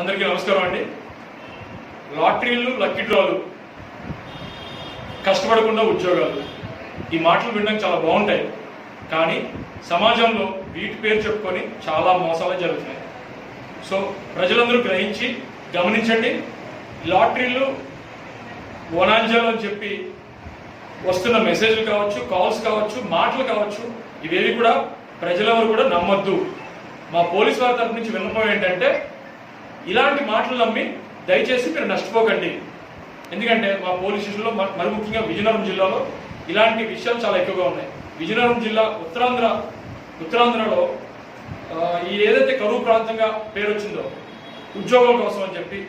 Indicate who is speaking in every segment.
Speaker 1: అందరికీ నమస్కారం అండి. లాటరీలు లక్కీ డ్రాలు కష్టపడకుండా ఉద్యోగాలు ఈ మాటలు వినడం చాలా బాగుంటాయి. కానీ సమాజంలో వీటి పేరు చెప్పుకొని చాలా మోసాలు జరుగుతున్నాయి. సో ప్రజలందరూ గ్రహించి గమనించండి. లాటరీలు వనాంజాలు అని చెప్పి వస్తున్న మెసేజ్లు కావచ్చు కాల్స్ కావచ్చు మాటలు కావచ్చు ఇవేవి కూడా ప్రజలెవరు కూడా నమ్మొద్దు. మా పోలీస్ వారి తరపు నుంచి విన్నపం ఏంటంటే ఇలాంటి మాటలు నమ్మి దయచేసి మీరు నష్టపోకండి. ఎందుకంటే మా పోలీస్ స్టేషన్లో మ- మరి ముఖ్యంగా విజయనగరం జిల్లాలో ఇలాంటి విషయాలు చాలా ఎక్కువగా ఉన్నాయి. విజయనగరం జిల్లా ఉత్తరాంధ్ర ఉత్తరాంధ్రలో ఈ ఏదైతే కరువు ప్రాంతంగా పేరు వచ్చిందో ఉద్యోగాల కోసం అని చెప్పి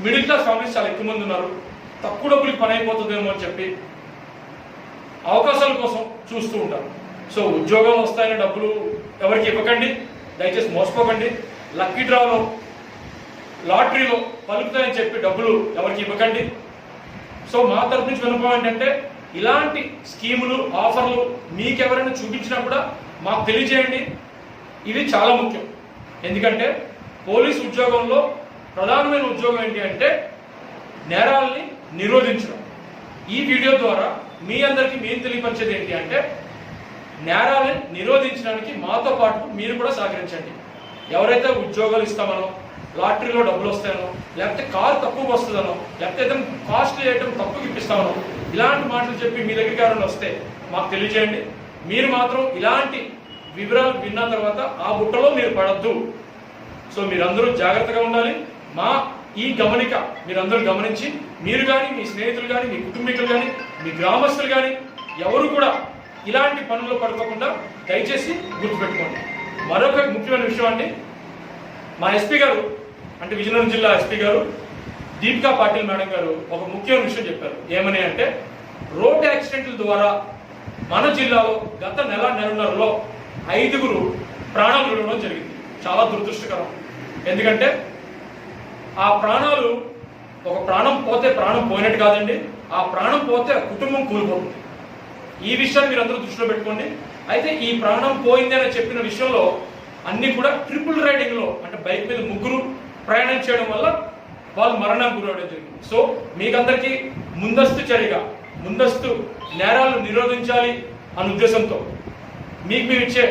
Speaker 1: మిడిల్ క్లాస్ ఫ్యామిలీస్ చాలా ఎక్కువ మంది ఉన్నారు. తక్కువ డబ్బులకి పని అయిపోతుందేమో అని చెప్పి అవకాశాల కోసం చూస్తూ ఉంటారు. సో ఉద్యోగాలు వస్తాయనే డబ్బులు ఎవరికి ఇవ్వకండి. దయచేసి మోసపోకండి. లక్కీ డ్రాలో లాటరీలో పలుకుతాయని చెప్పి డబ్బులు ఎవరికి ఇవ్వకండి. సో మా తరపు నుంచి వినపం ఏంటంటే ఇలాంటి స్కీములు ఆఫర్లు మీకెవరైనా చూపించినా కూడా మాకు తెలియజేయండి. ఇది చాలా ముఖ్యం. ఎందుకంటే పోలీస్ ఉద్యోగంలో ప్రధానమైన ఉద్యోగం ఏంటి అంటే నేరాలని నిరోధించడం. ఈ వీడియో ద్వారా మీ అందరికీ మేము తెలియపరిచేది ఏంటి అంటే నేరాలను నిరోధించడానికి మాతో పాటు మీరు కూడా సహకరించండి. ఎవరైతే ఉద్యోగాలు ఇస్తామనో లాటరీలో డబ్బులు వస్తాయనో లేకపోతే కారు తక్కువకి వస్తుందనో లేకపోతే ఏదైనా కాస్ట్లీ ఐటమ్ తక్కువకి ఇప్పిస్తామనో ఇలాంటి మాటలు చెప్పి మీ దగ్గరికి ఎవరైనా వస్తే మాకు తెలియజేయండి. మీరు మాత్రం ఇలాంటి వివరాలు విన్న తర్వాత ఆ బుట్టలో మీరు పడద్దు. సో మీరందరూ జాగ్రత్తగా ఉండాలి. మా ఈ గమనిక మీరందరూ గమనించి మీరు కానీ మీ స్నేహితులు కానీ మీ కుటుంబీకులు కానీ మీ గ్రామస్తులు కానీ ఎవరు కూడా ఇలాంటి పనుల్లో పడుకోకుండా దయచేసి గుర్తుపెట్టుకోండి. మరొక ముఖ్యమైన విషయం అండి. మా ఎస్పీ గారు అంటే విజయనగరం జిల్లా ఎస్పీ గారు దీపికా పాటిల్ మేడం గారు ఒక ముఖ్యమైన విషయం చెప్పారు. ఏమని అంటే రోడ్ యాక్సిడెంట్ల ద్వారా మన జిల్లాలో గత నెల నెలన్నరలో ఐదుగురు ప్రాణాలు విడవడం జరిగింది. చాలా దురదృష్టకరం. ఎందుకంటే ఆ ప్రాణాలు ఒక ప్రాణం పోతే ప్రాణం పోయినట్టు కాదండి. ఆ ప్రాణం పోతే కుటుంబం కూలిపోతుంది. ఈ విషయాన్ని మీరు అందరూ దృష్టిలో పెట్టుకోండి. అయితే ఈ ప్రాణం పోయింది అని చెప్పిన విషయంలో అన్ని కూడా ట్రిపుల్ రైడింగ్లో అంటే బైక్ మీద ముగ్గురు ప్రయాణం చేయడం వల్ల వాళ్ళు మరణం గురవడం జరిగింది. సో మీకందరికీ ముందస్తు చర్యగా ముందస్తు నేరాలు నిరోధించాలి అనే ఉద్దేశంతో మీకు మీరు ఇచ్చే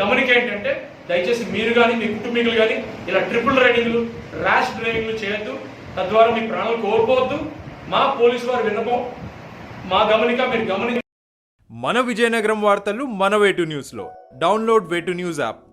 Speaker 1: గమనిక ఏంటంటే దయచేసి మీరు కానీ మీ కుటుంబీకులు కానీ ఇలా ట్రిపుల్ రైడింగ్లు ర్యాష్ డ్రైవింగ్లు చేయొద్దు. తద్వారా మీ ప్రాణాలు కోల్పోవద్దు. మా పోలీసు వారి విన్నపం మా గమనిక మీరు గమనించి
Speaker 2: మన విజయనగరం వార్తలు మన వేటు న్యూస్లో. డౌన్లోడ్ వేటు న్యూస్ యాప్.